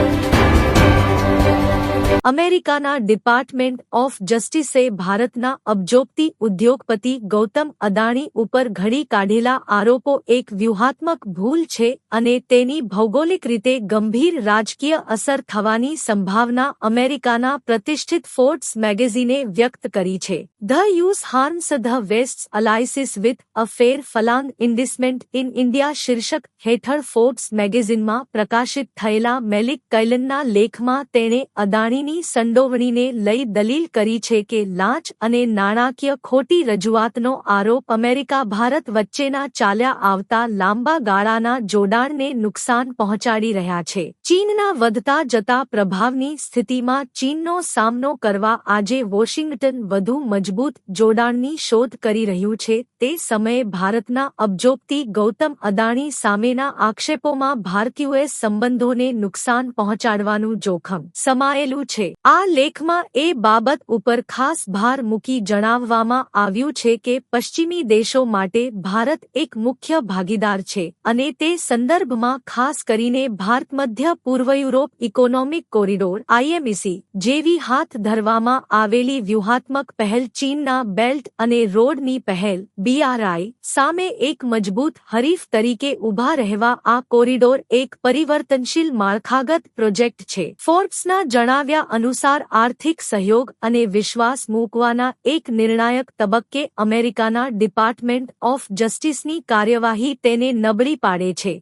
Thank you. અમેરિકાના department of જસ્ટિસે ભારતના અબજોપતિ ઉદ્યોગપતિ ગૌતમ અદાણી ઉપર ઘડી કાઢેલા આરોપો એક વ્યૂહાત્મક ભૂલ છે અને તેની ભૌગોલિક રીતે ગંભીર રાજકીય અસર થવાની સંભાવના અમેરિકાના પ્રતિષ્ઠિત ફોર્બ્સ મેગેઝીને વ્યક્ત કરી છે. The use harms the west alliances with a far flung indictment in India શીર્ષક હેઠળ ફોર્બ્સ મેગેઝિનમાં પ્રકાશિત થયેલા મેલિક કૈલનના લેખમાં તેણે અદાણીની સંડોવણીને લઈ દલીલ કરી છે કે લાંચ અને નાણાકીય ખોટી રજૂઆતનો આરોપ અમેરિકા, ભારત વચ્ચેના ચાલ્યા આવતા લાંબા ગાળાના જોડાણને નુકસાન પહોંચાડી રહ્યા છે. ચીનના વધતા જતા પ્રભાવની સ્થિતિમાં ચીનનો સામનો કરવા આજે વોશિંગ્ટન વધુ મજબૂત જોડાણની શોધ કરી રહ્યું છે. તે સમયે ભારતના અબજોપતિ ગૌતમ અદાણી સામેના આક્ષેપોમાં ભારતીયોએ સંબંધોને નુકસાન પહોંચાડવાનું જોખમ સમાયેલું છે. આ લેખમાં એ બાબત ઉપર ખાસ ભાર મૂકી જણાવવામાં આવ્યું છે કે પશ્ચિમી દેશો માટે ભારત એક મુખ્ય ભાગીદાર છે અને તે સંદર્ભમાં ખાસ કરીને ભારત મધ્ય પૂર્વ યુરોપ ઇકોનોમિક કોરિડોર આઈએમઈસી જેવી હાથ ધરવામાં આવેલી વ્યૂહાત્મક પહેલ ચીનના બેલ્ટ અને રોડની પહેલ બીઆરઆઈ સામે એક મજબૂત હરીફ તરીકે ઊભા રહેવા આ કોરિડોર એક પરિવર્તનશીલ માળખાગત પ્રોજેક્ટ છે. ફોર્બ્સના જણાવ્યા અનુસાર આર્થિક સહયોગ અને વિશ્વાસ મૂકવાના એક નિર્ણાયક તબક્કે અમેરિકાના ડિપાર્ટમેન્ટ ઓફ જસ્ટિસની કાર્યવાહી તેને નબળી પાડે છે,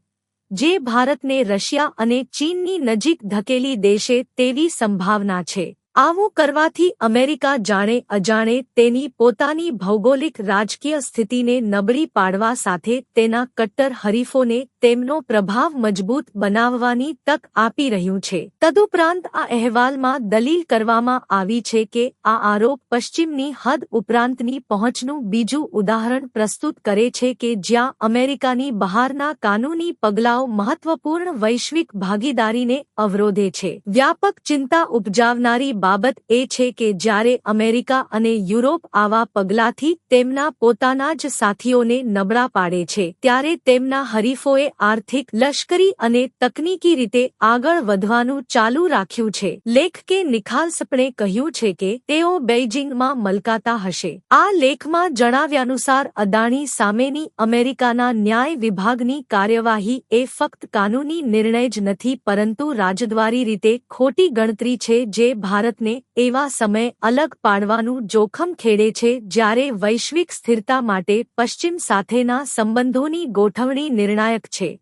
જે ભારતને રશિયા અને ચીનની નજીક ધકેલી દેશે તેવી સંભાવના છે. આવું કરવાથી અમેરિકા જાણે અજાણે તેની પોતાની ભૌગોલિક રાજકીય સ્થિતિને નબળી પાડવા સાથે તેના કટ્ટર હરીફોને તેમનો પ્રભાવ મજબૂત બનાવવાની તક આપી રહ્યું છે. તદુપરાંત આ અહેવાલમાં દલીલ કરવામાં આવી છે કે આ આરોપ પશ્ચિમની હદ ઉપરાંતની પહોંચનું બીજું ઉદાહરણ પ્રસ્તુત કરે છે કે જ્યાં અમેરિકાની બહારના કાનૂની પગલાઓ મહત્વપૂર્ણ વૈશ્વિક ભાગીદારીને અવરોધે છે. વ્યાપક ચિંતા ઉપજાવનારી બાબત એ છે કે જ્યારે અમેરિકા અને યુરોપ આવા પગલાથી તેમના પોતાના જ સાથીઓને નબળા પાડે છે, ત્યારે તેમના હરીફોએ આર્થિક લશ્કરી અને તકનીકી રીતે આગળ વધવાનું ચાલુ રાખ્યું છે. લેખકે નિખાલસપણે કહ્યું છે કે તેઓ બેઇજિંગમાં મલકાતા હશે. આ લેખમાં જણાવ્યાનુસાર અદાણી સામેની અમેરિકાના ન્યાય વિભાગની કાર્યવાહી એ ફક્ત કાનૂની નિર્ણય જ નથી, પરંતુ રાજદ્વારી રીતે ખોટી ગણતરી છે જે ભારતને એવા સમય અલગ પાડવાનું જોખમ ખેડે છે જ્યારે વૈશ્વિક સ્થિરતા માટે પશ્ચિમ સાથેના સંબંધોની ગોઠવણી નિર્ણાયક છે.